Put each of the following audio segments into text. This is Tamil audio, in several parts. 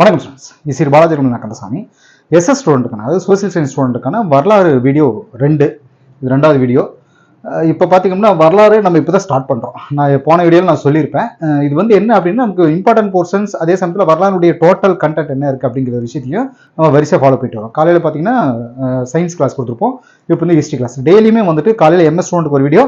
வணக்கம் ஸ்டூடெண்ட்ஸ் இசிறு பாலாஜி ரமணா கந்தசாமி எஸ்எஸ் ஸ்டூடெண்ட்டுக்கான அதாவது சோசியல் சயின்ஸ் ஸ்டூடெண்ட்டுக்கான வரலாறு வீடியோ ரெண்டு. இது ரெண்டாவது வீடியோ இப்போ பார்த்தீங்கன்னா வரலாறு நம்ம இப்போ தான் ஸ்டார்ட் பண்ணுறோம் நான் போன வீடியோவில் நான் சொல்லியிருப்பேன். இது வந்து என்ன அப்படின்னா நமக்கு இம்பார்ட்டன்ட் போர்ஷன்ஸ் அதே சமயத்தில் வரலாறுடைய டோட்டல் கண்டென்ட் என்ன இருக்குது அப்படிங்கிற விஷயத்தையும் நம்ம வரிசையாக ஃபாலோ பண்ணிட்டு வரோம். காலையில் பார்த்தீங்கன்னா சயின்ஸ் கிளாஸ் கொடுத்துருப்போம். இப்போ வந்து ஹிஸ்ட்ரி கிளாஸ் டெய்லியுமே வந்துட்டு காலையில் எம்எஸ் ஸ்டூடெண்ட்டுக்கு ஒரு வீடியோ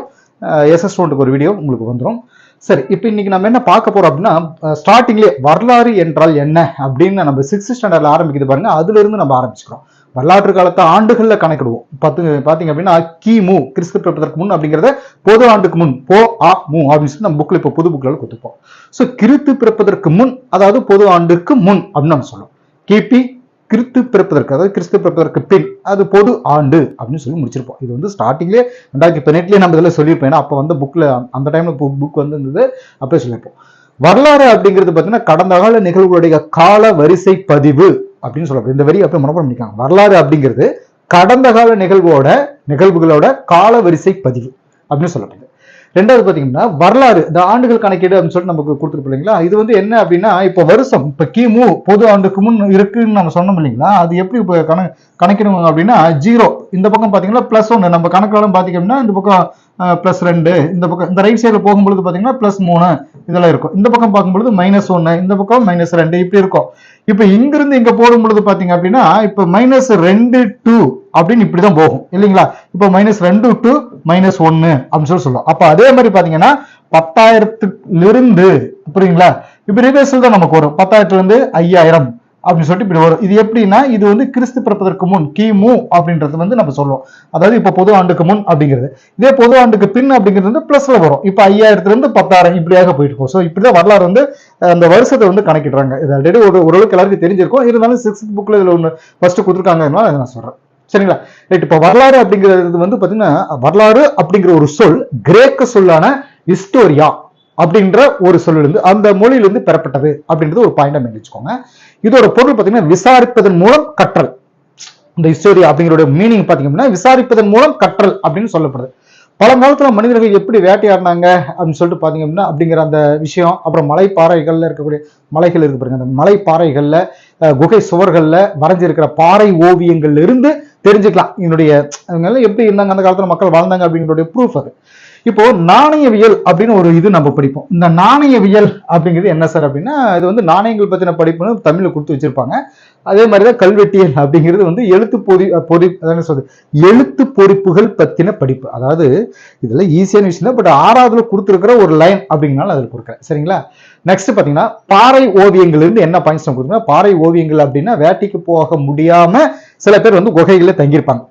எஸ்எஸ் ஸ்டூடெண்ட்டுக்கு ஒரு வீடியோ உங்களுக்கு வந்துடும் சரி இப்போ இன்னைக்கு நம்ம என்ன பார்க்க போறோம் அப்படின்னா ஸ்டார்டிங்லேயே வரலாறு என்றால் என்ன அப்படின்னு நம்ம சிக்ஸ்த் ஸ்டாண்டர்ட்ல ஆரம்பிக்குது பாருங்க. அதுல இருந்து நம்ம ஆரம்பிச்சுக்கிறோம். வரலாற்று காலத்தை ஆண்டுகள்ல கணக்கிடுவோம். பத்து பாத்தீங்க அப்படின்னா கிமு கிறிஸ்து பிறப்பதற்கு முன் அப்படிங்கிறத பொது ஆண்டுக்கு முன் போ ஆ மு அப்படின்னு சொல்லி நம்ம புக்ல இப்போ புது புக்ல கொடுத்துப்போம். ஸோ கிறித்து பிறப்பதற்கு முன் அதாவது பொது ஆண்டுக்கு முன் அப்படின்னு நம்ம சொல்லுவோம் கிபி கிறிஸ்து பிறப்பதற்கு அதாவது கிறிஸ்து பிறப்பதற்கு பின் அது பொது ஆண்டு அப்படின்னு சொல்லி முடிச்சிருப்போம். இது வந்து ஸ்டார்டிங்லேயே ரெண்டாயிரத்தி பதினெட்டுலேயே நம்ம இதில் சொல்லியிருப்போம். ஏன்னா அப்போ வந்து புக்கில் அந்த டைமில் புக் வந்து இருந்தது அப்பவே சொல்லியிருப்போம். வரலாறு அப்படிங்கிறது பார்த்தீங்கன்னா கடந்த கால நிகழ்வுகளுடைய கால வரிசை பதிவு அப்படின்னு சொல்லப்படுது. இந்த வரி அப்படி மனப்பாடம் பண்ணிக்காங்க. வரலாறு அப்படிங்கிறது கடந்த கால நிகழ்வோட நிகழ்வுகளோட கால வரிசை பதிவு அப்படின்னு சொல்லப்படுது. ரெண்டாவது பார்த்தீங்கன்னா வரலாறு இந்த ஆண்டுகள் கணக்கீடு அப்படின்னு சொல்லிட்டு நமக்கு கொடுத்துருப்போம் இல்லைங்களா? இது வந்து என்ன அப்படின்னா இப்போ வருஷம் இப்போ கிமு பொது ஆண்டுக்கு முன் இருக்குன்னு நம்ம சொன்னோம் இல்லைங்களா? அது எப்படி இப்போ கண கணக்கிடுவாங்க அப்படின்னா ஜீரோ. இந்த பக்கம் பார்த்தீங்கன்னா ப்ளஸ் ஒன்று நம்ம கணக்கெல்லாம் பார்த்தீங்கன்னா இந்த பக்கம் ப்ளஸ் ரெண்டு. இந்த பக்கம் இந்த ரைட் சைடில் போகும்பொழுது பார்த்தீங்கன்னா ப்ளஸ் மூணு இதெல்லாம் இருக்கும். இந்த பக்கம் பார்க்கும்பொழுது மைனஸ் ஒன்று இந்த பக்கம் மைனஸ் ரெண்டு இப்படி இருக்கும். இப்போ இங்கிருந்து இங்கே போடும்பொழுது பொழுது அப்படின்னா இப்போ மைனஸ் ரெண்டு டூ அப்படின்னு இப்படி தான் போகும். இல்லைங்களா? இப்போ மைனஸ் ரெண்டு டூ மைனஸ் ஒன்று அப்படின்னு சொல்லி சொல்லுவோம். அப்போ அதே மாதிரி பார்த்தீங்கன்னா பத்தாயிரத்துலேருந்து புரியுங்களா? இப்போ ரிவர்சல் தான் நமக்கு வரும். பத்தாயிரத்துலேருந்து ஐயாயிரம். அப்படின்னு சொல்லிட்டு இப்படி வரும். இது எப்படின்னா இது வந்து கிறிஸ்து பிறப்பதற்கு முன் கிமு அப்படின்றது வந்து நம்ம சொல்லுவோம் அதாவது இப்ப பொது ஆண்டுக்கு முன் அப்படிங்கிறது. இதே பொது ஆண்டுக்கு பின் அப்படிங்கிறது வந்து பிளஸ்ல வரும். இப்ப ஐயாயிரத்துல இருந்து பத்தாயிரம் இப்படியாக போயிட்டு இருக்கும் ஸோ இப்படிதான் வரலாறு வந்து அந்த வருஷத்தை வந்து கணக்கிடுறாங்க. இது ஆல்ரெடி ஒரு ஓரளவுக்கு எல்லாருக்கும் தெரிஞ்சிருக்கும். இருந்தாலும் சிக்ஸ்த் புக்ல இதுல ஒன்று ஃபர்ஸ்ட் கொடுத்துருக்காங்கன்னா அதை நான் சொல்றேன். சரிங்களா? ரைட் இப்போ வரலாறு அப்படிங்கிறது வந்து பார்த்தீங்கன்னா வரலாறு அப்படிங்கிற ஒரு சொல் கிரேக்க சொல்லான ஹிஸ்டோரியா அப்படின்ற ஒரு சொல்லிலிருந்து அந்த மொழியிலிருந்து பெறப்பட்டது அப்படின்றது ஒரு பாயிண்டா வச்சுக்கோங்க. இதோட பொருள் பார்த்தீங்கன்னா விசாரிப்பதன் மூலம் கற்றல். இந்த ஹிஸ்டோரி அப்படிங்கிற மீனிங் பார்த்தீங்கன்னா விசாரிப்பதன் மூலம் கற்றல் அப்படின்னு சொல்லப்படுது. பழங்காலத்துல மனிதர்கள் எப்படி வேட்டையாடினாங்க அப்படின்னு சொல்லிட்டு பார்த்தீங்க அப்படின்னா அப்படிங்கிற அந்த விஷயம் அப்புறம் மலைப்பாறைகள்ல இருக்கக்கூடிய மலைகள் இருக்கு பாருங்க அந்த மலைப்பாறைகளில் குகை சுவர்களில் வரைஞ்சிருக்கிற பாறை ஓவியங்கள்ல இருந்து தெரிஞ்சுக்கலாம். என்னுடைய எப்படி இருந்தாங்க அந்த காலத்தில் மக்கள் வாழ்ந்தாங்க அப்படிங்கிறோடைய ப்ரூஃப் அது. இப்போ நாணயவியல் அப்படின்னு ஒரு இது நம்ம படிப்போம். இந்த நாணயவியல் அப்படிங்கிறது என்ன சார் அப்படின்னா இது வந்து நாணயங்கள் பத்தின படிப்புன்னு தமிழ்ல கொடுத்து வச்சிருப்பாங்க. அதே மாதிரிதான் கல்வெட்டியல் அப்படிங்கிறது வந்து எழுத்து பொறி பொறி அதான் சொல்றது? எழுத்து பொறிப்புகள் பத்தின படிப்பு. அதாவது இதில் ஈஸியான விஷயம் தான் பட் ஆறாவதுல கொடுத்துருக்கிற ஒரு லைன் அப்படிங்கனால அதில் கொடுக்குறேன். சரிங்களா? நெக்ஸ்ட் பாத்தீங்கன்னா பாறை ஓவியங்கள் இருந்து என்ன பாயிண்ட்ஸ் நம்ம பாறை ஓவியங்கள் அப்படின்னா வேட்டைக்கு போக முடியாம சில பேர் வந்து குகைகளில் தங்கியிருப்பாங்க.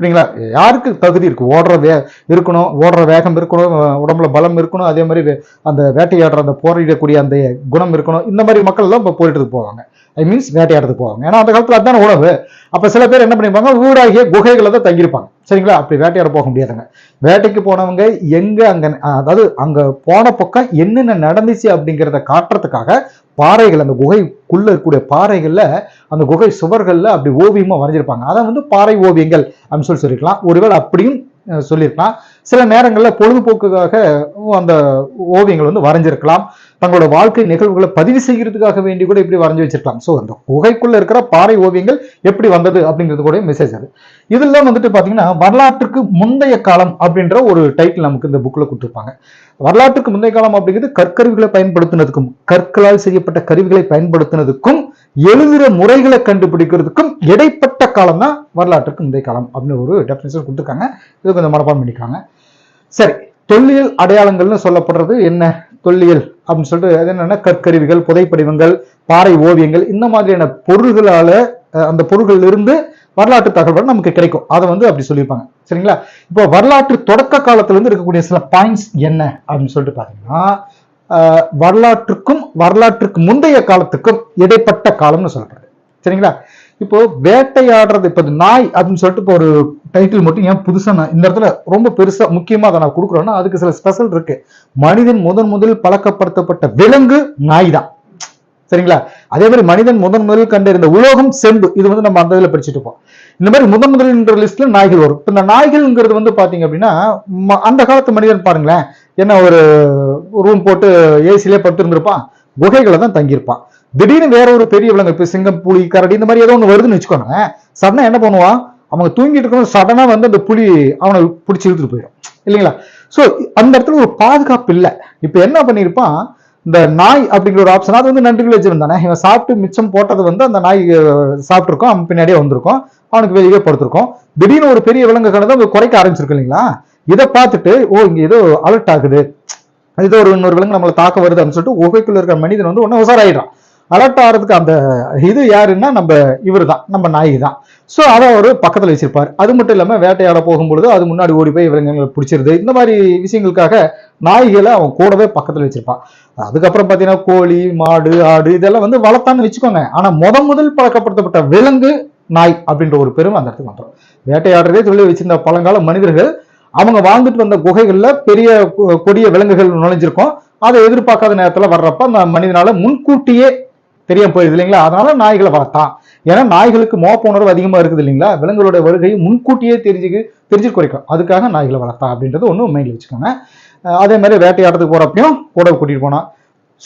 இல்லைங்களா யாருக்கு தகுதி இருக்குது ஓடுற வே இருக்கணும் ஓடுற வேகம் இருக்கணும் உடம்புல பலம் இருக்கணும் அதே மாதிரி அந்த வேட்டையாடுற அந்த போரிடக்கூடிய அந்த குணம் இருக்கணும் இந்த மாதிரி மக்கள் எல்லாம் இப்போ போயிட்டு போவாங்க. ஐ மீன்ஸ் வேட்டையாடுறதுக்கு போவாங்க. ஏன்னா அந்த காலத்தில் அதான உணவு. அப்போ சில பேர் என்ன பண்ணிருப்பாங்க ஊராகிய குகைகளை தான் தங்கியிருப்பாங்க. சரிங்களா? அப்படி வேட்டையாட போக முடியாதுங்க. வேட்டைக்கு போனவங்க எங்கே அங்கே அதாவது அங்கே போன பக்கம் என்னென்ன நடந்துச்சு அப்படிங்கிறத காட்டுறதுக்காக பாறைகள் அந்த குகைக்குள்ள இருக்கக்கூடிய பாறைகள்ல அந்த குகை சுவர்கள்ல அப்படி ஓவியமா வரைஞ்சிருப்பாங்க. அதை வந்து பாறை ஓவியங்கள் அப்படின்னு சொல்லி சொல்லிக்கலாம் ஒருவேளை அப்படியும் அஹ், சொல்லியிருக்கலாம் சில நேரங்களில் பொழுதுபோக்குக்காக அந்த ஓவியங்கள் வந்து வரைஞ்சிருக்கலாம். தங்களோட வாழ்க்கை நிகழ்வுகளை பதிவு செய்கிறதுக்காக வேண்டி கூட இப்படி வரைஞ்சி வச்சிருக்கலாம். ஸோ அந்த குகைக்குள்ள இருக்கிற பாறை ஓவியங்கள் எப்படி வந்தது அப்படிங்கிறது கூட மெசேஜ் அது. இதெல்லாம் வந்துட்டு பாத்தீங்கன்னா வரலாற்றுக்கு முந்தைய காலம் அப்படின்ற ஒரு டைட்டில் நமக்கு இந்த புக்ல கொடுத்துருப்பாங்க. வரலாற்றுக்கு முந்தைய காலம் அப்படிங்கிறது கற்கருவிகளை பயன்படுத்தினதுக்கும் கற்களால் செய்யப்பட்ட கருவிகளை பயன்படுத்தினதுக்கும் எழுதுகிற முறைகளை கண்டுபிடிக்கிறதுக்கும் இடைப்பட்ட காலம் தான் வரலாற்றுக்கு முந்தைய காலம் அப்படின்னு ஒரு டெஃபினேஷன் கொடுத்துருக்காங்க. இது கொஞ்சம் மனப்பாடம் பண்ணிக்காங்க சரி தொல்லியல் அடையாளங்கள்னு சொல்லப்படுறது என்ன? தொல்லியல் அப்படின்னு சொல்லிட்டு அது என்னன்னா கற்கருவிகள் புதைப்படிவங்கள் பாறை ஓவியங்கள் இந்த மாதிரியான பொருள்களால அந்த பொருள்களிலிருந்து வரலாற்று தகவல் நமக்கு கிடைக்கும். அதை வந்து அப்படி சொல்லியிருப்பாங்க. சரிங்களா? இப்போ வரலாற்று தொடக்க காலத்துல இருந்து இருக்கக்கூடிய சில பாயிண்ட்ஸ் என்ன அப்படின்னு சொல்லிட்டு பாத்தீங்கன்னா ஆஹ், வரலாற்றுக்கும் வரலாற்றுக்கு முந்தைய காலத்துக்கும் இடைப்பட்ட காலம்னு சொல்றாரு சரிங்களா? இப்போ வேட்டையாடுறது இப்போ நாய் அப்படின்னு சொல்லிட்டு இப்போ ஒரு டைட்டில் மட்டும் ஏன் புதுசா நான் இந்த இடத்துல ரொம்ப பெருசா முக்கியமா அதை நான் கொடுக்குறேன்னா அதுக்கு சில ஸ்பெஷல் இருக்கு. மனிதன் முதன் முதலில் பழக்கப்படுத்தப்பட்ட விலங்கு நாய் தான் சரிங்களா? அதே மாதிரி மனிதன் முதன் முதலில் கண்டறிந்த உலோகம் செம்பு. இது வந்து நம்ம அந்த இதில் படிச்சுட்டு இருப்போம். இந்த மாதிரி முதன் முதல்ன்ற லிஸ்ட்ல நாய்கள் வரும். இப்ப இந்த நாய்கள்ங்கிறது வந்து பாத்தீங்க அப்படின்னா அந்த காலத்து மனிதன் பாருங்களேன். என்ன ஒரு ரூம் போட்டு ஏசிலே படுத்திருந்திருப்பான். குகைகளை தான் தங்கியிருப்பான். திடீர்னு வேற ஒரு பெரிய விலங்கு இப்ப சிங்கம் புலி கரடி இந்த மாதிரி ஏதோ ஒன்று வருதுன்னு வச்சுக்கோங்க சடனா என்ன பண்ணுவான்? அவங்க தூங்கிட்டு இருக்கணும் சடனா வந்து அந்த புலி அவனை பிடிச்சி இழுத்துட்டு போயிடும். இல்லைங்களா? ஸோ அந்த இடத்துல ஒரு பாதுகாப்பு இல்லை. இப்போ என்ன பண்ணியிருப்பான்? இந்த நாய் அப்படிங்கிற ஒரு ஆப்ஷன் அது வந்து நன்றி வச்சிருந்தானே இவன் சாப்பிட்டு மிச்சம் போட்டது வந்து அந்த நாய் சாப்பிட்ருக்கோம் அவன் பின்னாடியே வந்திருக்கும். அவனுக்கு வெளியே படுத்திருக்கோம். திடீர்னு ஒரு பெரிய விலங்கு கடந்து குறைக்க ஆரம்பிச்சிருக்கு இல்லைங்களா? இதை பார்த்துட்டு ஓ இங்கே ஏதோ அலர்ட் ஆகுது. ஏதோ ஒரு இன்னொரு விலங்கு நம்மளை தாக்க வருது அப்படின்னு சொல்லிட்டு உகைக்குள்ள இருக்கிற மனிதன் வந்து ஒன்றும் உசாராயிடுறான் அலர்ட் ஆகிறதுக்கு அந்த இது யாருன்னா நம்ம இவர் தான் நம்ம நாய் தான் ஸோ அதை அவர் பக்கத்தில் வச்சிருப்பார். அது மட்டும் இல்லாமல் வேட்டையாட போகும்பொழுது அது முன்னாடி ஓடி போய் விலங்குகளை பிடிச்சிருது. இந்த மாதிரி விஷயங்களுக்காக நாய்களை அவன் கூடவே பக்கத்தில் வச்சிருப்பான். அதுக்கப்புறம் பார்த்தீங்கன்னா கோழி மாடு ஆடு இதெல்லாம் வந்து வளர்த்தான்னு வச்சுக்கோங்க. ஆனால் முத முதல் பழக்கப்படுத்தப்பட்ட விலங்கு நாய் அப்படின்ற ஒரு பெருமை அந்த இடத்துக்கு வந்துடும் வேட்டையாடுறதே தொழில் வச்சிருந்த பழங்கால மனிதர்கள் அவங்க வாழ்ந்துட்டு வந்த குகைகளில் பெரிய கொ- கொடிய விலங்குகள் நுழைஞ்சிருக்கும். அதை எதிர்பார்க்காத நேரத்தில் வர்றப்ப அந்த மனிதனால முன்கூட்டியே தெரிய போயிருது இல்லைங்களா? அதனால நாய்களை வளர்த்தான். ஏன்னா நாய்களுக்கு மோப்ப உணர்வு அதிகமா இருக்குது இல்லைங்களா? விலங்குகளோட வருகையை முன்கூட்டியே தெரிஞ்சுக்கு தெரிஞ்சு குறைக்கும் அதுக்காக நாய்களை வளர்த்தான் அப்படின்றது ஒன்றும் மைண்டில் வச்சுக்கோங்க. அதே மாதிரி வேட்டையாடத்துக்கு போறப்பையும் கூட கூட்டிட்டு போனான்.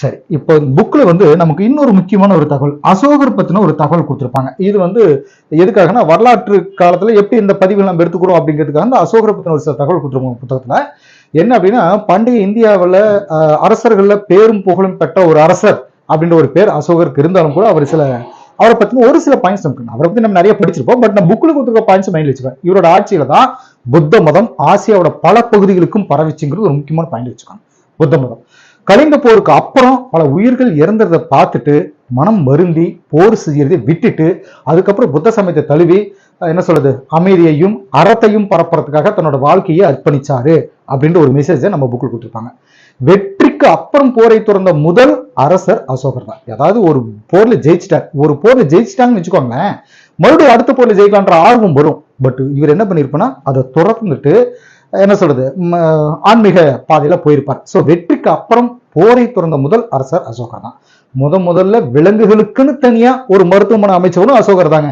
சரி இப்போ புக்ல வந்து நமக்கு இன்னொரு முக்கியமான ஒரு தகவல் அசோகர் பத்தின ஒரு தகவல் கொடுத்துருப்பாங்க. இது வந்து எதுக்காகனா வரலாற்று காலத்துல எப்படி இந்த பதிவுகள் நம்ம எடுத்துக்கிறோம் அப்படிங்கிறதுக்காக அந்த அசோகர் பத்தின ஒரு சில தகவல் கொடுத்துருப்பாங்க புத்தகத்துல. என்ன அப்படின்னா பண்டைய இந்தியாவில் அரசர்களில் பேரும் புகழும் பெற்ற ஒரு அரசர். அப்படின்ற ஒரு பேர் அசோகருக்கு இருந்தாலும் கூட அவர் சில அவரை பத்தின ஒரு சில பாயிண்ட்ஸ் நமக்கு அவரை பத்தி நம்ம நிறைய படிச்சிருப்போம். பட் நம்ம புக்கில் கொடுத்துருக்க பாயிண்ட்ஸ் மைண்ட் வச்சுக்கோங்க இவரோட ஆட்சியில தான் புத்த மதம் ஆசியாவோட பல பகுதிகளுக்கும் பரவிச்சுங்கிறது ஒரு முக்கியமான பாயிண்ட் வச்சுக்கோங்க புத்த மதம். கலிங்க போருக்கு அப்புறம் பல உயிர்கள் இறந்துறத பார்த்துட்டு மனம் வருந்தி போர் செய்யறதை விட்டுட்டு அதுக்கப்புறம் புத்த சமயத்தை தழுவி என்ன சொல்றது? அமைதியையும் அறத்தையும் பரப்புறதுக்காக தன்னோட வாழ்க்கையை அர்ப்பணிச்சாரு அப்படின்ற ஒரு மெசேஜை நம்ம புக்கில் கொடுத்துருப்பாங்க. வெற்றிக்கு அப்புறம் போரை துறந்த முதல் அரசர் அசோகர் தான். அதாவது ஒரு போர்ல ஜெயிச்சிட்டார். ஒரு போர்ல ஜெயிச்சிட்டாங்கன்னு வச்சுக்கோங்களேன் மறுபடியும் அடுத்த போர்ல ஜெயிக்கலான்ற ஆர்வம் வரும். பட் இவர் என்ன பண்ணிருப்பான்னா அதை துறந்துட்டு என்ன சொல்றது ஆன்மீக பாதையில போயிருப்பார். சோ வெற்றிக்கு அப்புறம் போரை துறந்த முதல் அரசர் அசோகர் தான். முத முதல்ல விலங்குகளுக்குன்னு தனியா ஒரு மருத்துவமனை அமைச்சவரும் அசோகர் தாங்க.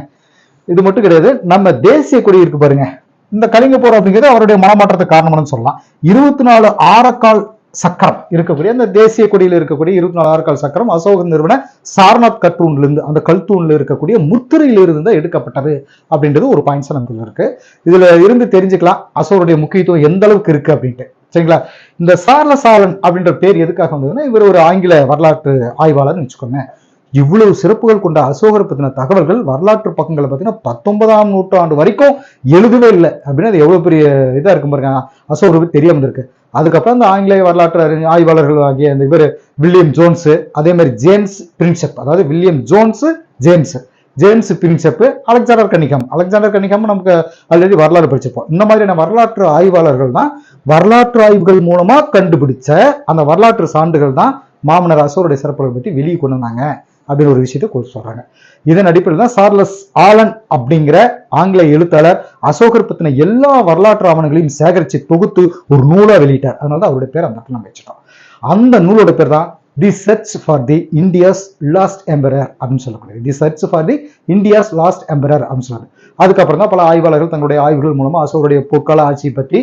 இது மட்டும் கிடையாது நம்ம தேசிய கொடி இருக்கு பாருங்க. இந்த கலிங்க போர் அப்படிங்கிறது அவருடைய மனமாற்றத்துக்கு காரணம்னு சொல்லலாம். இருபத்தி நாலு ஆரக்கால் சக்கரம் இருக்கக்கூடிய அந்த தேசிய கொடியில் இருக்கக்கூடிய இருபத்தி நாலு சக்கரம் அசோகர் நிறுவன சாரநாத் கற்றூன்லேருந்து அந்த கல்தூணில் இருக்கக்கூடிய முத்திரையிலிருந்து தான் எடுக்கப்பட்டது அப்படின்றது ஒரு பாயிண்ட்ஸ் நமக்கு இருக்கு. இதுல இருந்து தெரிஞ்சுக்கலாம் அசோகருடைய முக்கியத்துவம் எந்த அளவுக்கு இருக்கு அப்படின்ட்டு. சரிங்களா? இந்த சார்ல சாரன் அப்படின்ற பேர் எதுக்காக வந்ததுன்னா இவர் ஒரு ஆங்கில வரலாற்று ஆய்வாளர்னு வச்சுக்கோங்க. இவ்வளவு சிறப்புகள் கொண்ட அசோகரை பத்தின தகவல்கள் வரலாற்று பக்கங்களை பார்த்தீங்கன்னா பத்தொன்பதாம் நூற்றாண்டு வரைக்கும் எழுதவே இல்லை. அப்படின்னு அது எவ்வளவு பெரிய இதாக இருக்கும் பாருங்க. அசோகருக்கு தெரிய வந்திருக்கு. இருக்கு அதுக்கப்புறம் அந்த ஆங்கிலேய வரலாற்று ஆய்வாளர்கள் ஆகிய அந்த இவர் வில்லியம் ஜோன்ஸு அதே மாதிரி ஜேம்ஸ் பிரின்செப் அதாவது William Jones James. James Prinsep Alexander Cunningham Alexander Cunningham நமக்கு ஆல்ரெடி வரலாறு படிச்சிருப்போம். இந்த மாதிரியான வரலாற்று ஆய்வாளர்கள் தான் வரலாற்று ஆய்வுகள் மூலமாக கண்டுபிடிச்ச அந்த வரலாற்று சான்றுகள் தான் மாமன்னர் அசோருடைய சிறப்புகளை பற்றி வெளியே கொண்டு வந்தாங்க அப்படின்னு ஒரு விஷயத்தை சொல்கிறாங்க இதன் அடிப்படையில் தான் சார்லஸ் ஆலன் அப்படிங்கிற ஆங்கில எழுத்தாளர் அசோகர் பத்தின எல்லா வரலாற்று ஆவணங்களையும் சேகரித்து தொகுத்து ஒரு நூலா வெளியிட்டார். அதனால தான் அவருடைய பேர் அந்த இடத்துல நம்ம வச்சுட்டோம். அந்த நூலோட பேர் தான் the search for the India's lost emperor அப்படின்னு சொல்லக்கூடியது the search for the India's lost emperor அப்படின்னு சொல்லுவாங்க. அதுக்கப்புறம் தான் பல ஆய்வாளர்கள் தங்களுடைய ஆய்வுகள் மூலமாக அசோகருடைய பொற்கால ஆட்சியை பற்றி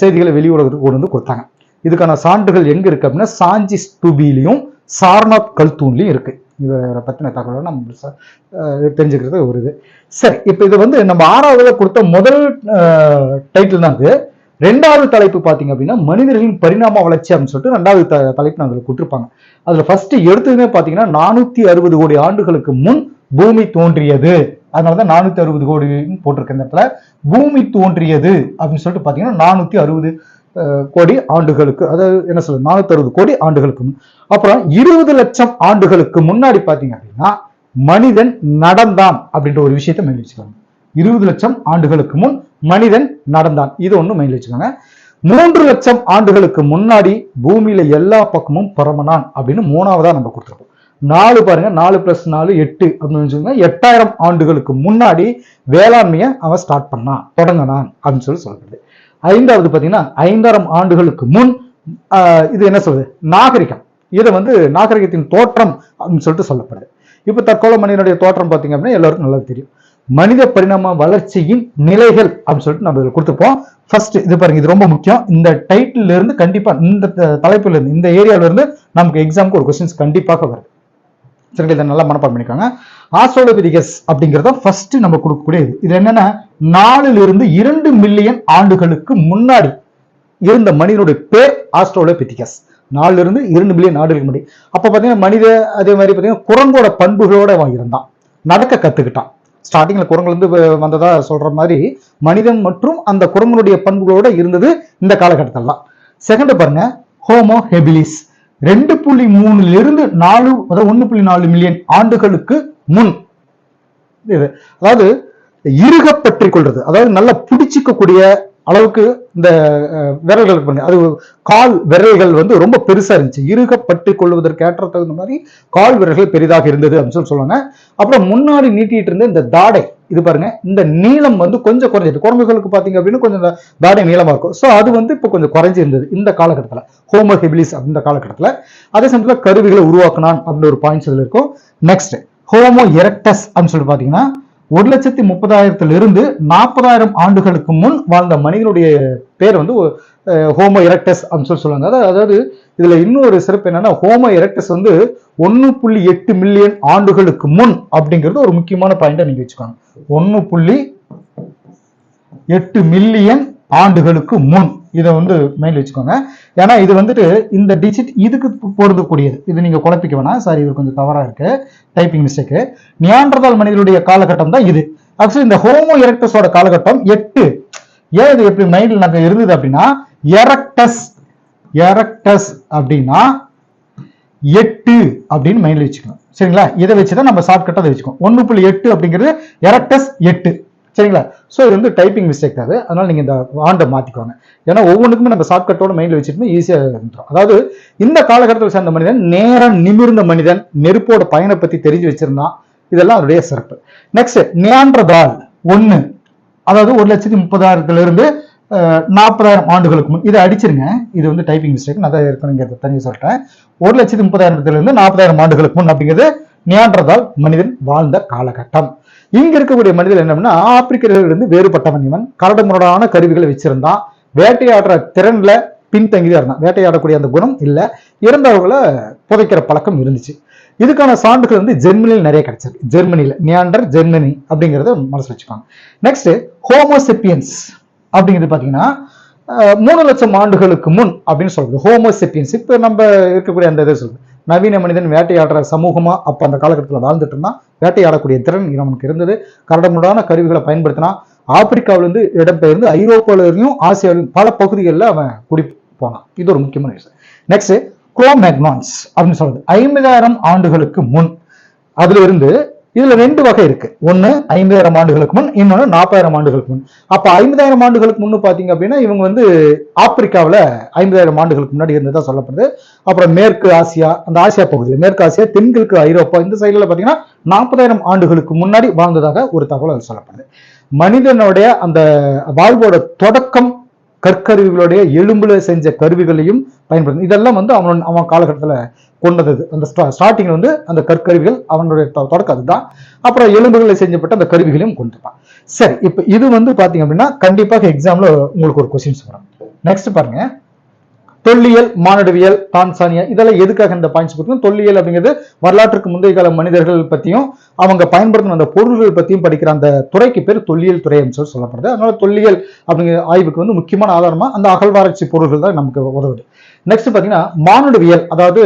செய்திகளை வெளி உலகத்துக்கு கொண்டு வந்து கொடுத்தாங்க. இதுக்கான சான்றுகள் எங்க இருக்கு அப்படின்னா சாஞ்சி ஸ்டூபிலையும் சார்நாத் கல்தூன்லையும் இருக்கு. இவரை பத்தின தகவலை நம்ம தெரிஞ்சுக்கிறது ஒரு இது. சரி இப்போ இது வந்து நம்ம ஆறாவதுல கொடுத்த முதல் டைட்டில் தான் அது ரெண்டாவது தலைப்பு பார்த்தீங்க அப்படின்னா மனிதர்களின் பரிணாம வளர்ச்சி அப்படின்னு சொல்லிட்டு ரெண்டாவது த- தலைப்பு அதில் கொடுத்துருப்பாங்க. அதுல ஃபர்ஸ்ட் எடுத்ததுமே பார்த்தீங்கன்னா நானூத்தி அறுபது கோடி ஆண்டுகளுக்கு முன் பூமி தோன்றியது. அதனால தான் நானூத்தி அறுபது கோடி போட்டிருக்க இந்த இடத்துல பூமி தோன்றியது அப்படின்னு சொல்லிட்டு பார்த்தீங்கன்னா நானூத்தி அறுபது கோடி ஆண்டுகளுக்கு அதாவது என்ன சொல்றது நானூத்தி அறுபது கோடி ஆண்டுகளுக்கு முன் அப்புறம் இருபது லட்சம் ஆண்டுகளுக்கு முன்னாடி பார்த்தீங்க அப்படின்னா மனிதன் நடந்தான் அப்படின்ற ஒரு விஷயத்தை மைண்ட் வச்சுக்கோங்க. இருபது லட்சம் ஆண்டுகளுக்கு முன் மனிதன் நடந்தான். இது ஒண்ணு மைண்ட் வச்சுக்கோங்க. மூன்று லட்சம் ஆண்டுகளுக்கு முன்னாடி பூமியில எல்லா பக்கமும் பரமனான் அப்படின்னு மூணாவதா நம்ம கொடுத்துருப்போம் நாலு பாருங்க நாலு பிளஸ் நாலு எட்டு அப்படின்னு சொல்லுங்க எட்டாயிரம் ஆண்டுகளுக்கு முன்னாடி வேளாண்மையை அவன் ஸ்டார்ட் பண்ணான் தொடங்கினான் அப்படின்னு சொல்லி சொல்றது. ஐந்தாவது பார்த்தீங்கன்னா ஐந்தாயிரம் ஆண்டுகளுக்கு முன் இது என்ன சொல்றது? நாகரிகம். இதை வந்து நாகரிகத்தின் தோற்றம் அப்படின்னு சொல்லிட்டு சொல்லப்படுது. இப்போ தற்கொலை மனிதனுடைய தோற்றம் பார்த்தீங்க அப்படின்னா எல்லாருக்கும் நல்லா தெரியும். மனித பரிணாம வளர்ச்சியின் நிலைகள் அப்படின்னு சொல்லிட்டு நம்ம இதில் கொடுத்துருப்போம். ஃபர்ஸ்ட் இது பாருங்க இது ரொம்ப முக்கியம். இந்த டைட்டில் இருந்து இந்த த- தலைப்புல இருந்து இந்த ஏரியால இருந்து நமக்கு எக்ஸாமுக்கு ஒரு கொஸ்டின்ஸ் கண்டிப்பாக வருது. சரிங்களா இதை நல்லா மனப்பாடம் பண்ணிக்கோங்க. ஆஸ்ட்ரோலோபிதிகஸ் அப்படிங்கிறத ஃபர்ஸ்ட் நம்ம கொடுக்கக்கூடியது இது. என்னன்னா நாலுல இருந்து இரண்டு மில்லியன் ஆண்டுகளுக்கு முன்னாடி இருந்த மனிதனுடைய பேர் ஆஸ்ட்ரோலோபிதிகஸ் நாலுல இருந்து இரண்டு மில்லியன் ஆண்டுகளுக்கு முன்னாடி. அப்ப பாத்தீங்கன்னா மனித அதே மாதிரி பாத்தீங்கன்னா குரங்கோட பண்புகளோட அவன் இருந்தான். நடக்க கத்துக்கிட்டான். ஸ்டார்டிங்ல குரங்குல இருந்து வ- வந்ததா சொல்ற மாதிரி மனிதன் மற்றும் அந்த குரங்கனுடைய பண்புகளோட இருந்தது இந்த காலகட்டத்திலாம் செகண்ட் பாருங்க ஹோமோ ஹெபிலிஸ் ரெண்டு புள்ளி மூணுல இருந்து நாலு அதாவது ஒண்ணு புள்ளி நாலு மில்லியன் ஆண்டுகளுக்கு முன். இது அதாவது இருக பற்றி கொள்றது. அதாவது நல்லா பிடிச்சிக்கக்கூடிய அளவுக்கு இந்த விரல்கள் பண்ணி அது கால் விரல்கள் வந்து ரொம்ப பெருசா இருந்துச்சு. இருக பற்றி கொள்வதற்கு ஏற்ற தகுந்த மாதிரி கால் விரல்கள் பெரிதாக இருந்தது அப்படின்னு சொல்லி சொல்லுவாங்க. அப்புறம் முன்னாடி நீட்டிட்டு இருந்த இந்த தாடை இது பாருங்க இந்த நீளம் வந்து கொஞ்சம் குறைஞ்சிட்டு குரங்குகளுக்கு பாத்தீங்க அப்படின்னு கொஞ்சம் தாடை நீளமா இருக்கும். ஸோ அது வந்து இப்போ கொஞ்சம் குறைஞ்சி இருந்தது இந்த காலகட்டத்தில். ஹோமோ ஹெபிலிஸ் இந்த காலகட்டத்தில். அதே சமயத்தில் கருவிகளை உருவாக்கினான் அப்படின்னு ஒரு பாயிண்ட்ஸ் இதுல இருக்கும். நெக்ஸ்ட் ஹோமோ எரக்டஸ் அப்படின்னு சொல்லிட்டு பாத்தீங்கன்னா ஒரு லட்சத்தி முப்பதாயிரத்துல இருந்து நாற்பதாயிரம் ஆண்டுகளுக்கு முன் வாழ்ந்த மனிதனுடைய பேர் வந்து ஹோமோ எரக்டஸ் அப்படின்னு சொல்லி சொல்லுவாங்க அதாவது அதாவது இதுல இன்னொரு சிறப்பு என்னன்னா ஹோமோ எரக்டஸ் வந்து ஒன்னு புள்ளி எட்டு மில்லியன் ஆண்டுகளுக்கு முன் அப்படிங்கிறது ஒரு முக்கியமான பாயிண்டா நீங்க வச்சுக்கோங்க. ஒன்னு புள்ளி எட்டு மில்லியன் ஆண்டுகளுக்கு முன். இதை வந்து மைண்ட் வச்சுக்கோங்க. ஏன்னா இது வந்துட்டு இந்த டிஜிட் இதுக்கு பொருந்தக்கூடியது. இது நீங்க குழப்பிக்க வேணாம். சாரி இது கொஞ்சம் தவறாக இருக்கு. டைப்பிங் மிஸ்டேக்கு நியாண்டர்தால் மனிதனுடைய காலகட்டம் தான் இது. ஆக்சுவலி இந்த ஹோமோ எரக்டஸோட காலகட்டம் எட்டு. ஏன் இது எப்படி மைண்டில் நாங்கள் இருந்தது அப்படின்னா எரக்டஸ் எரக்டஸ் அப்படின்னா எட்டு அப்படின்னு மைண்ட்ல வச்சுக்கணும். சரிங்களா? இதை வச்சுதான் நம்ம ஷார்ட்கட்டை அதை வச்சுக்கோம் ஒன்று புள்ளி எட்டு அப்படிங்கிறது எரக்டஸ் எட்டு. சரிங்களா? ஸோ இது வந்து டைப்பிங் மிஸ்டேக் தான் அதனால நீங்கள் இந்த ஆண்டை மாற்றிக்கோங்க ஏன்னா ஒவ்வொன்றுக்குமே நம்ம ஷார்ட்கட்டோட மைண்டில் வச்சுட்டு ஈஸியாக இருந்துரும். அதாவது இந்த காலகட்டத்தில் சேர்ந்த மனிதன் நேரம் நிமிர்ந்த மனிதன் நெருப்போட பயனை பற்றி தெரிஞ்சு வச்சிருந்தான். இதெல்லாம் அவருடைய சிறப்பு. நெக்ஸ்ட் நியான்றதால் ஒன்று அதாவது ஒரு லட்சத்தி முப்பதாயிரத்துல இருந்து நாற்பதாயிரம் ஆண்டுகளுக்கு முன். இதை அடிச்சிருங்க. இது வந்து டைப்பிங் மிஸ்டேக் நான் இருக்கணுங்கிறத தனியாக சொல்லிட்டேன். ஒரு லட்சத்தி முப்பதாயிரத்துல இருந்து நாற்பதாயிரம் ஆண்டுகளுக்கு முன் அப்படிங்கிறது நியான்றதால் மனிதன் வாழ்ந்த காலகட்டம். இங்க இருக்கக்கூடிய மனிதன் என்னன்னா ஆப்பிரிக்கர்கள் இருந்து வேறுபட்டவன் இவன். கரடுமுரடான கருவிகளை வச்சிருந்தான். வேட்டையாடுற திறன்ல பின்தங்கிதான் இருந்தான் வேட்டையாடக்கூடிய அந்த குணம் இல்லை. இறந்தவர்களை புதைக்கிற பழக்கம் இருந்துச்சு. இதுக்கான சான்றுகள் வந்து ஜெர்மனியில் நிறைய கிடைச்சிருக்கு. ஜெர்மனியில் நியாண்டர் ஜெர்மனி அப்படிங்கிறத மனசு வச்சுப்பாங்க நெக்ஸ்ட் ஹோமோசெப்பியன்ஸ் அப்படிங்கிறது பார்த்தீங்கன்னா மூணு லட்சம் ஆண்டுகளுக்கு முன் அப்படின்னு சொல்றது. ஹோமோசெப்பியன்ஸ் இப்போ நம்ம இருக்கக்கூடிய அந்த இதை சொல்றது. நவீன மனிதன் வேட்டையாடுற சமூகமா அப்ப அந்த காலகட்டத்தில் வாழ்ந்துட்டு இருந்தா வேட்டையாடக்கூடிய திறன் நமக்கு இருந்தது. கரடமுடான கருவிகளை பயன்படுத்தினா ஆப்பிரிக்காவிலிருந்து இடம்பெயர்ந்து ஐரோப்பாவிலையும் ஆசியாவிலும் பல பகுதிகளில் அவன் குடி போனான் இது ஒரு முக்கியமான விஷயம். நெக்ஸ்ட் குரோமேக்னான்ஸ் அப்படின்னு சொல்றது. ஐம்பதாயிரம் ஆண்டுகளுக்கு முன். அதுல இருந்து இதுல ரெண்டு வகை இருக்கு. ஒன்னு ஐம்பதாயிரம் ஆண்டுகளுக்கு முன் இன்னொன்னு நாற்பதாயிரம் ஆண்டுகளுக்கு முன். அப்ப ஐம்பதாயிரம் ஆண்டுகளுக்கு முன்னு பாத்தீங்க அப்படின்னா இவங்க வந்து ஆப்பிரிக்காவில ஐம்பதாயிரம் ஆண்டுகளுக்கு முன்னாடி இருந்ததா சொல்லப்படுது. அப்புறம் மேற்கு ஆசியா அந்த ஆசியா பகுதியில் மேற்கு ஆசியா தென்கிழக்கு ஐரோப்பா இந்த சைடுல பாத்தீங்கன்னா நாற்பதாயிரம் ஆண்டுகளுக்கு முன்னாடி வாழ்ந்ததாக ஒரு தகவல் சொல்லப்படுது. மனிதனுடைய அந்த வாழ்வோட தொடக்கம் கற்கருவிகளுடைய எலும்புல செஞ்ச கருவிகளையும் பயன்படுத்தும். இதெல்லாம் வந்து அவன் அவன் காலகட்டத்துல கொண்டது. அந்த ஸ்டார்டிங்ல வந்து அந்த கற்கருவிகள் அவனுடைய தொடக்கம் அதுதான். அப்புறம் எலும்புகளை செஞ்சப்பட்ட அந்த கருவிகளையும் கொண்டுப்பான் சரி இப்போ இது வந்து பாத்தீங்க அப்படின்னா கண்டிப்பாக எக்ஸாம்ல உங்களுக்கு ஒரு கொஸ்டின்ஸ் வரும். நெக்ஸ்ட் பாருங்க. தொல்லியல் மானுடவியல் தான்சானியா இதெல்லாம் எதுக்காக இந்த பாயிண்ட்ஸ் கொடுக்கணும்? தொல்லியல் அப்படிங்கிறது வரலாற்றுக்கு முந்தைய கால மனிதர்கள் பற்றியும் அவங்க பயன்படுத்தின அந்த பொருள்கள் பற்றியும் படிக்கிற அந்த துறைக்கு பேர் தொல்லியல் துறை அப்படின்னு சொல்லி சொல்லப்படுது. அதனால தொல்லியல் அப்படிங்கிற ஆய்வுக்கு வந்து முக்கியமான ஆதாரமாக அந்த அகழ்வாராய்ச்சி பொருள்கள் தான் நமக்கு உதவுது. நெக்ஸ்ட் பார்த்தீங்கன்னா மானுடவியல் அதாவது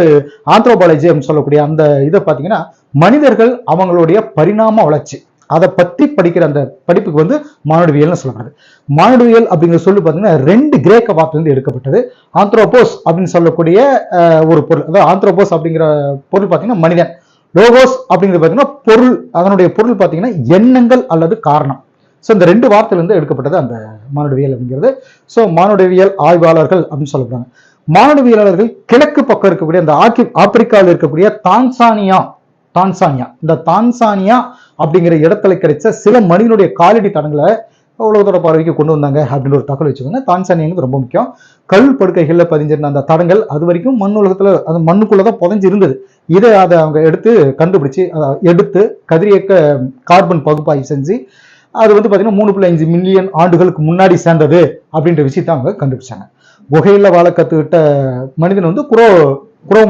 ஆந்த்ரோபாலஜி அப்படின்னு சொல்லக்கூடிய அந்த இதை பார்த்தீங்கன்னா மனிதர்கள் அவங்களுடைய பரிணாம வளர்ச்சி. அதை பத்தி படிக்கிற அந்த படிப்புக்கு வந்து மானுடவியல்னு சொல்லப்படுது மானுடவியல் அப்படிங்கிற சொல்லி பார்த்தீங்கன்னா ரெண்டு கிரேக்க வார்த்தையிலிருந்து எடுக்கப்பட்டது. ஆந்த்ரோபோஸ் அப்படின்னு சொல்லக்கூடிய ஒரு பொருள். அதாவது ஆந்த்ரோபோஸ் அப்படிங்கிற பொருள் பார்த்தீங்கன்னா மனிதன். லோகோஸ் அப்படிங்கிறது பார்த்தீங்கன்னா பொருள். அதனுடைய பொருள் பார்த்தீங்கன்னா எண்ணங்கள் அல்லது காரணம். ஸோ இந்த ரெண்டு வார்த்தையிலிருந்து எடுக்கப்பட்டது அந்த மானுடவியல் அப்படிங்கிறது. ஸோ மானுடவியல் ஆய்வாளர்கள் அப்படின்னு சொல்லப்படுறாங்க. மானுடவியலாளர்கள் கிழக்கு பக்கம் இருக்கக்கூடிய அந்த ஆக்கி ஆப்பிரிக்காவில் இருக்கக்கூடிய தான்சானியா தான்சானியா. இந்த தான்சானியா அப்படிங்கிற இடத்துல கிடைச்ச சில மனிதனுடைய காலடி தடங்களை உலகத்தோட பார்வைக்கு கொண்டு வந்தாங்க அப்படின்னு ஒரு தகவல் வச்சுக்கோங்க. தான்சானியாங்கிறது ரொம்ப முக்கியம். கல் படுக்கைகளில் பதிஞ்சிருந்த அந்த தடங்கள் அது வரைக்கும் மண் உலகத்தில் அது மண்ணுக்குள்ள தான் புதஞ்சு இருந்தது இதை அதை அவங்க எடுத்து கண்டுபிடிச்சு அதை எடுத்து கதிரியக்க கார்பன் பகுப்பாய்வு செஞ்சு அது வந்து பார்த்தீங்கன்னா மூணு புள்ளி அஞ்சு மில்லியன் ஆண்டுகளுக்கு முன்னாடி சேர்ந்தது அப்படின்ற விஷயத்தை அவங்க கண்டுபிடிச்சாங்க. குகையில் வாழ கற்றுக்கிட்ட மனிதன் வந்து குரோ குரோ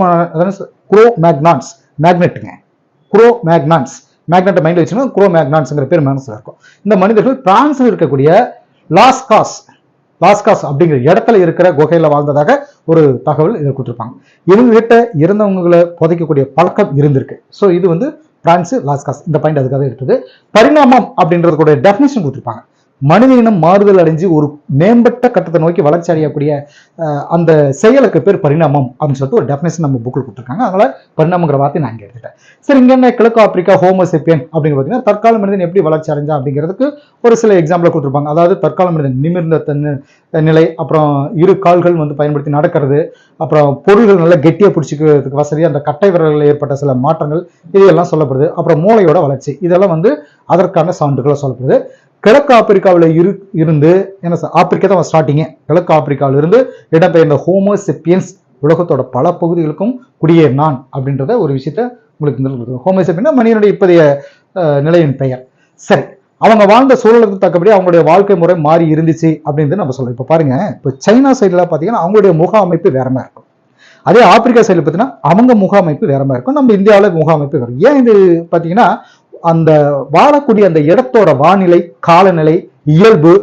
குரோ மேக்னான்ஸ் மேக்னெட்டுங்க. குரோ மேக்னான்ஸ் மேக்னெட்டை மைண்டில் வச்சுனா குரோ மேக்னான்ஸுங்கிற பேர் மனசில் இருக்கும். இந்த மனிதர்கள் பிரான்ஸில் இருக்கக்கூடிய லாஸ்காஸ் லாஸ்காஸ் அப்படிங்கிற இடத்துல இருக்கிற குகையில் வாழ்ந்ததாக ஒரு தகவல் இதில் கொடுத்துருப்பாங்க. இவங்க கிட்ட இருந்தவங்களை புதைக்கக்கூடிய பழக்கம் இருந்திருக்கு. ஸோ இது வந்து பிரான்ஸ் லாஸ்காஸ் இந்த பாயிண்ட் அதுக்காக எடுத்தது. பரிணாமம் அப்படின்றது கூட டெஃபினேஷன் கொடுத்துருப்பாங்க. மனித இனம் மாறுதல் அடைஞ்சு ஒரு மேம்பட்ட கட்டத்தை நோக்கி வளர்ச்சி அடையக்கூடிய அந்த செயலுக்கு பேர் பரிணாமம் அப்படின்னு சொல்லிட்டு ஒரு டெஃபினேஷன் நம்ம புக்கில் கொடுத்துருக்காங்க. அதனால பரிணாமங்கிற வார்த்தை நான் இங்கே எடுத்துட்டேன். சரி இங்க என்ன கிழக்கு ஆப்பிரிக்கா ஹோமோசெப்பியன் அப்படின்னு பார்த்தீங்கன்னா தற்கால மனிதன் எப்படி வளர்ச்சி அடைஞ்சா அப்படிங்கிறதுக்கு ஒரு சில எக்ஸாம்பிள் கொடுத்துருப்பாங்க. அதாவது தற்கால மனிதன் நிமிர்ந்த நிலை அப்புறம் இரு கால்கள் வந்து பயன்படுத்தி நடக்கிறது அப்புறம் பொருள்கள் நல்லா கெட்டியாக பிடிச்சிக்கிறதுக்கு வசதி அந்த கட்டை விரல்களில் ஏற்பட்ட சில மாற்றங்கள் இதையெல்லாம் சொல்லப்படுது. அப்புறம் மூளையோட வளர்ச்சி இதெல்லாம் வந்து அதற்கான சான்றுகளை சொல்லப்படுது. கிழக்கு ஆப்பிரிக்காவில் இரு இருந்து என்ன சார் ஆப்பிரிக்கா தான் ஸ்டார்டிங்கே கிழக்கு ஆப்பிரிக்காவில் இருந்து இடம்பெயர்ந்த ஹோமோசெப்பியன்ஸ் உலகத்தோட பல பகுதிகளுக்கும் குடியேறினான் அப்படின்றத ஒரு விஷயத்த உங்களுக்கு இந்த ஹோமோசெப்பியன்னா மனிதனுடைய இப்போதைய நிலையின் பெயர். சரி அவங்க வாழ்ந்த சூழலுக்கு தக்கபடி அவங்களுடைய வாழ்க்கை முறை மாறி இருந்துச்சு அப்படின்னு நம்ம சொல்றோம். இப்போ பாருங்க இப்போ சைனா சைடில் பார்த்தீங்கன்னா அவங்களுடைய முக அமைப்பு வேற மாதிரி இருக்கும். அதே ஆப்பிரிக்கா சைடில் பார்த்தீங்கன்னா அவங்க முக அமைப்பு வேற மாதிரி இருக்கும். நம்ம இந்தியாவில் முக அமைப்பு வேறு. ஏன் இது பார்த்தீங்கன்னா அந்த வாழக்கூடிய அந்த இடத்தோட வானிலை காலநிலை இயல்பு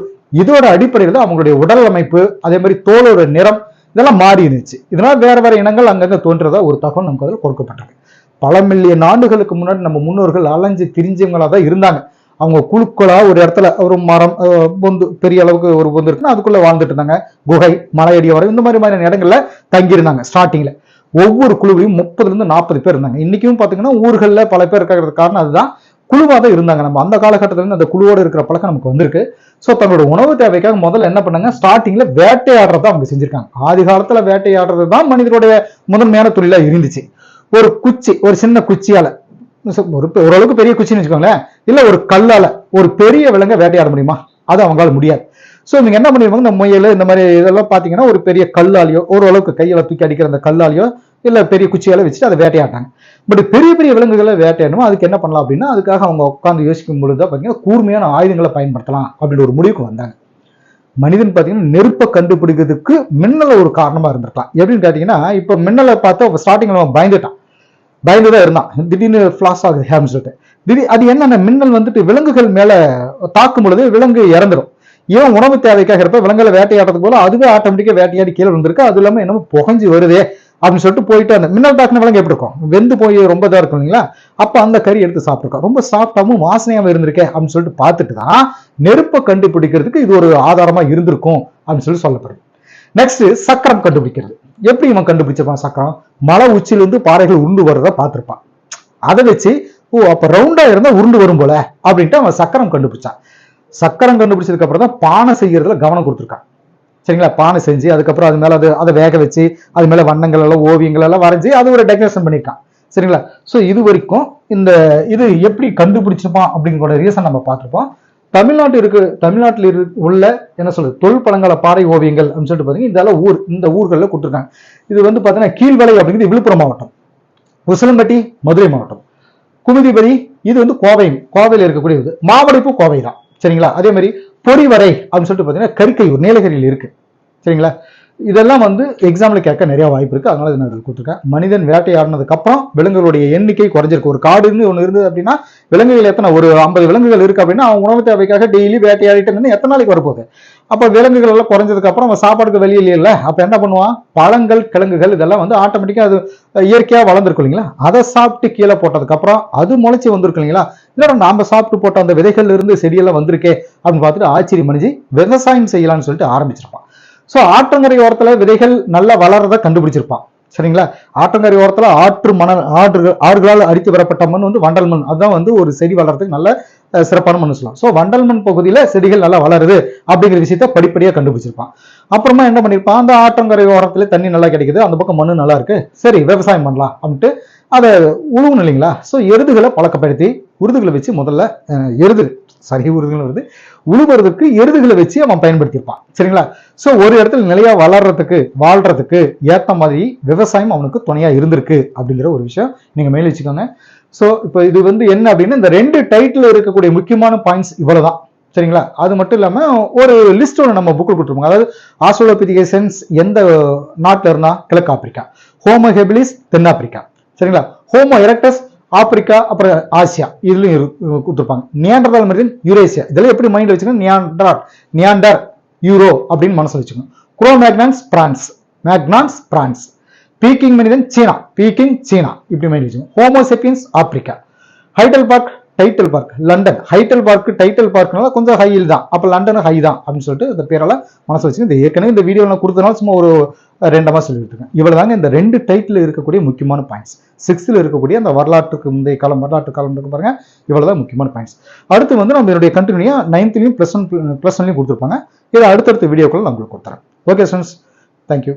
இதோட அடிப்படையில் தான் அவங்களுடைய உடல் அமைப்பு அதே மாதிரி தோலோட நிறம் இதெல்லாம் மாறி இருந்துச்சு. இதனால் வேற வேற இனங்கள் அங்கங்கே தோன்றதா ஒரு தகவல் நமக்கு அதில் கொடுக்கப்பட்டது பல மில்லியன் ஆண்டுகளுக்கு முன்னாடி நம்ம முன்னோர்கள் அலைஞ்சு திரிஞ்சவங்களாக தான் இருந்தாங்க. அவங்க குழுக்களாக ஒரு இடத்துல ஒரு மரம் பொந்து பெரிய அளவுக்கு ஒரு பொந்து இருக்குன்னா அதுக்குள்ளே வாழ்ந்துட்டு இருந்தாங்க. குகை மலையடி வரை இந்த மாதிரி மாதிரியான இடங்களில் தங்கியிருந்தாங்க ஸ்டார்டிங்கில் ஒவ்வொரு குழுவிலையும் முப்பதுலேருந்து நாற்பது பேர் இருந்தாங்க. இன்றைக்கும் பார்த்தீங்கன்னா ஊர்களில் பல பேர் இருக்கிறது காரணம் அதுதான். குழுவாக தான் இருந்தாங்க. நம்ம அந்த காலகட்டத்திலேருந்து அந்த குழுவோடு இருக்கிற பழக்கம் நமக்கு வந்திருக்கு. ஸோ தங்களோட உணவு தேவைக்காக முதல்ல என்ன பண்ணாங்க? ஸ்டார்டிங்கில் வேட்டையாடுறத அவங்க செஞ்சுருக்காங்க. ஆதி காலத்தில் வேட்டையாடுறது தான் மனிதனுடைய முதன்மையான தொழிலாக இருந்துச்சு. ஒரு குச்சி ஒரு சின்ன குச்சியால. ஒரு ஓரளவுக்கு பெரிய குச்சின்னு வச்சுக்கோங்களேன். இல்ல ஒரு கல்லால ஒரு பெரிய விலங்கை வேட்டையாட முடியுமா? அது அவங்களால முடியாது. ஸோ இவங்க என்ன பண்ணிருப்பாங்க? இந்த முயல் இந்த மாதிரி இதெல்லாம் பார்த்தீங்கன்னா ஒரு பெரிய கல்லாலையோ ஓரளவுக்கு கையில தூக்கி அடிக்கிற அந்த கல்லாலையோ இல்ல பெரிய குச்சியால வச்சுட்டு அதை வேட்டையாட்டாங்க பட் பெரிய பெரிய விலங்குகளை வேட்டையாடணும் அதுக்கு என்ன பண்ணலாம் அப்படின்னா அதுக்காக அவங்க உட்காந்து யோசிக்கும் பொழுது பார்த்தீங்கன்னா கூர்மையான ஆயுதங்களை பயன்படுத்தலாம் அப்படின்ற ஒரு முடிவுக்கு வந்தாங்க. மனிதன் பார்த்தீங்கன்னா நெருப்பை கண்டுபிடிக்கிறதுக்கு மின்னலை ஒரு காரணமா இருந்திருக்கலாம். எப்படின்னு கேட்டீங்கன்னா இப்போ மின்னலை பார்த்து ஸ்டார்டிங்ல அவன் பயந்துட்டான். பயந்து தான் இருந்தான். திடீர்னு ஃப்ளாஸ் ஆகுது ஹேம்னு சொல்லிட்டு திடீர் அது என்னென்ன மின்னல் வந்துட்டு விலங்குகள் மேலே தாக்கும் பொழுது விலங்கு இறந்துடும் ஏன் உணவு தேவைக்காக இருப்ப விலங்குகளை வேட்டையாடுறது போல அதுவே ஆட்டோமேட்டிக்காக வேட்டையாடி கீழே வந்திருக்கு அது இல்லாமல் என்னமோ புகஞ்சு வருதே அப்படின்னு சொல்லிட்டு போயிட்டு அந்த மின்னல் தாக்குன விலங்கு எப்படி இருக்கும்? வெந்து போய் ரொம்ப இதாக இருக்கும் இல்லைங்களா? அப்போ அந்த கறி எடுத்து சாப்பிட்ருக்கோம் ரொம்ப சாப்பிட்டாவும் வாசனையாகவும் இருந்திருக்கே அப்படின்னு சொல்லிட்டு பார்த்துட்டு தான் நெருப்பை கண்டுபிடிக்கிறதுக்கு இது ஒரு ஆதாரமாக இருந்திருக்கும் அப்படின்னு சொல்லி சொல்லப்படுது. நெக்ஸ்ட் சக்கரம் கண்டுபிடிக்கிறது. எப்படி இவன் கண்டுபிடிச்சிருப்பான் சக்கரம் மலை உச்சியிலிருந்து பாறைகள் உருண்டு வர்றதை பார்த்திருப்பான். அதை வச்சு ஓ அப்ப ரவுண்டா இருந்தா உருண்டு வரும் போல அப்படின்ட்டு அவன் சக்கரம் கண்டுபிடிச்சான். சக்கரம் கண்டுபிடிச்சதுக்கு அப்புறம் தான் பானை செய்யறதுல கவனம் கொடுத்துருக்கான். சரிங்களா? பானை செஞ்சு அதுக்கப்புறம் அது மேலே அது அதை வேக வச்சு அது மேல வண்ணங்கள் எல்லாம் ஓவியங்கள் எல்லாம் வரைஞ்சி அது ஒரு டெக்கரேஷன் பண்ணியிருக்கான் சரிங்களா? ஸோ இது வரைக்கும் இந்த இது எப்படி கண்டுபிடிச்சிருப்பான் அப்படிங்கிற ரீசன் நம்ம பார்த்துருப்போம். தமிழ்நாட்டு இருக்கு தமிழ்நாட்டில் இரு உள்ள என்ன சொல்றது தொல் பழங்கால பாறை ஓவியங்கள் அப்படின்னு சொல்லிட்டு பார்த்தீங்கன்னா இதெல்லாம் ஊர் இந்த ஊர்களில் கொடுத்துருக்காங்க. இது வந்து பார்த்தீங்கன்னா கீழ்வலை அப்படிங்கிறது விழுப்புரம் மாவட்டம். உசிலம்பட்டி மதுரை மாவட்டம். குமுதிபதி இது வந்து கோவை கோவையில் இருக்கக்கூடிய இது மாவடைப்பு கோவை தான் சரிங்களா? அதே மாதிரி பொறிவரை அப்படின்னு சொல்லிட்டு பார்த்தீங்கன்னா கரிக்கையூர் நீலகிரியில் இருக்கு. சரிங்களா? இதெல்லாம் வந்து எக்ஸாமில் கேட்க நிறைய வாய்ப்பு இருக்குது அதனால இதை நான் கொடுத்துருக்கேன். மனிதன் வேட்டையாடினதுக்கு அப்புறம் விலங்குகளுடைய எண்ணிக்கை குறைஞ்சிருக்கு. ஒரு காடுன்னு ஒன்று இருந்தது அப்படின்னா விலங்குகள் எத்தனை ஒரு ஐம்பது விலங்குகள் இருக்கு அப்படின்னா அவன் உணவு தேவைக்காக டெய்லி வேட்டையாடிட்டு இருந்து எத்தனை நாளைக்கு வரப்போகுது? அப்போ விலங்குகள் எல்லாம் குறைஞ்சதுக்கு அப்புறம் அவன் சாப்பாடுக்கு வெளியில இல்லை. அப்போ என்ன பண்ணுவான்? பழங்கள் கிழங்குகள் இதெல்லாம் வந்து ஆட்டோமேட்டிக்காக அது இயற்கையாக வளர்ந்துருக்கும் இல்லைங்களா? அதை சாப்பிட்டு கீழே போட்டதுக்கப்புறம் அது முளைச்சி வந்திருக்கு இல்லைங்களா? இல்லை நாம சாப்பிட்டு போட்ட அந்த விதைகள்ல இருந்து செடியெல்லாம் வந்திருக்கே அப்படின்னு பார்த்துட்டு ஆச்சரியம் அணிஞ்சு விவசாயம் செய்யலாம்னு சொல்லிட்டு ஆரம்பிச்சிருப்பான். ஸோ ஆற்றங்கரை ஓரத்தில் விதைகள் நல்லா வளர்றத கண்டுபிடிச்சிருப்பான். சரிங்களா? ஆற்றங்கரை ஓரத்தில் ஆற்று மணல் ஆற்று ஆறுகளால் அடித்து வரப்பட்ட மண் வந்து வண்டல் மண். அதுதான் வந்து ஒரு செடி வளர்றதுக்கு நல்ல சிறப்பான மண் சொல்லலாம். ஸோ வண்டல் மண் பகுதியில் செடிகள் நல்லா வளருது அப்படிங்கிற விஷயத்த படிப்படியாக கண்டுபிடிச்சிருப்பான். அப்புறமா என்ன பண்ணியிருப்பான் அந்த ஆற்றங்கரை ஓரத்தில் தண்ணி நல்லா கிடைக்குது. அந்த பக்கம் மண் நல்லா இருக்கு. சரி விவசாயம் பண்ணலாம் அப்படின்ட்டு அதை உழுவணும் இல்லைங்களா? ஸோ எருதுகளை பழக்கப்படுத்தி உருதுகளை வச்சு முதல்ல எருது. சரி உருதுகள் வருது. உழுவுறதுக்கு எருதுகளை வச்சு அவன் பயன்படுத்தியிருப்பான். சரிங்களா? ஸோ ஒரு இடத்துல நிலையா வளர்றதுக்கு வாழ்றதுக்கு ஏத்த மாதிரி விவசாயம் அவனுக்கு துணையா இருந்திருக்கு அப்படிங்கிற ஒரு விஷயம் நீங்க மேல வச்சுக்கோங்க. ஸோ இப்போ இது வந்து என்ன அப்படின்னா இந்த ரெண்டு டைட்டில் இருக்கக்கூடிய முக்கியமான பாயிண்ட்ஸ் இவ்வளவுதான். சரிங்களா? அது மட்டும் இல்லாம ஒரு லிஸ்ட் ஒன்று நம்ம புக்கில் கொடுத்துருப்போம். அதாவது ஆஸ்ட்ரோலோபிதிகேஷன்ஸ் எந்த நாட்டில் இருந்தால் கிழக்கு ஆப்பிரிக்கா. ஹோமோ ஹெபிலிஸ் தென்னாப்பிரிக்கா. சரிங்களா? ஹோமோ எரக்டஸ் ஆப்பிரிக்கா அப்புறம் ஆசியா. இதுலயும் கொடுத்துருப்பாங்க. நியாண்டர்தால் மனிதன் யூரேசியா. இதெல்லாம் எப்படி மைண்ட் வச்சுக்கணும்? நியாண்டர் நியாண்டர் யூரோ அப்படின்னு மனசில் வச்சுக்கணும். Cro Magnons France. Magnons France. Peking மனிதன் சீனா. பீக்கிங் சீனா. இப்படி மைண்ட் வச்சுக்கணும். Homo sapiens Africa. Hydel park title park London hydel park title பார்க்னால கொஞ்சம் ஹையில் தான். அப்போ லண்டன் ஹை தான் அப்படின்னு சொல்லிட்டு இந்த பேரால் மனசு வச்சு இந்த ஏற்கனவே இந்த வீடியோ நான் கொடுத்தனால சும்மா ஒரு ரெண்டமாக சொல்லிட்டு இருக்கேன். இவ்வளோ தாங்க இந்த ரெண்டு டைட்டில் இருக்கக்கூடிய முக்கியமான பாயிண்ட்ஸ் சிக்ஸ்த்தில் இருக்கக்கூடிய அந்த வரலாற்றுக்கு முந்தைய காலம் வரலாற்று காலம் இருக்கு பாருங்க. இவ்வளவுதான் முக்கியமான பாயிண்ட்ஸ் அடுத்து வந்து நம்ம என்னுடைய கண்டினியூ நைன்த்லையும் ப்ளஸ் ஒன் ப்ளஸ் ஒன்லையும் கொடுத்துருப்பாங்க. இதை அடுத்தடுத்த வீடியோக்குள்ள நான் உங்களுக்கு கொடுத்துறேன். Okay students thank you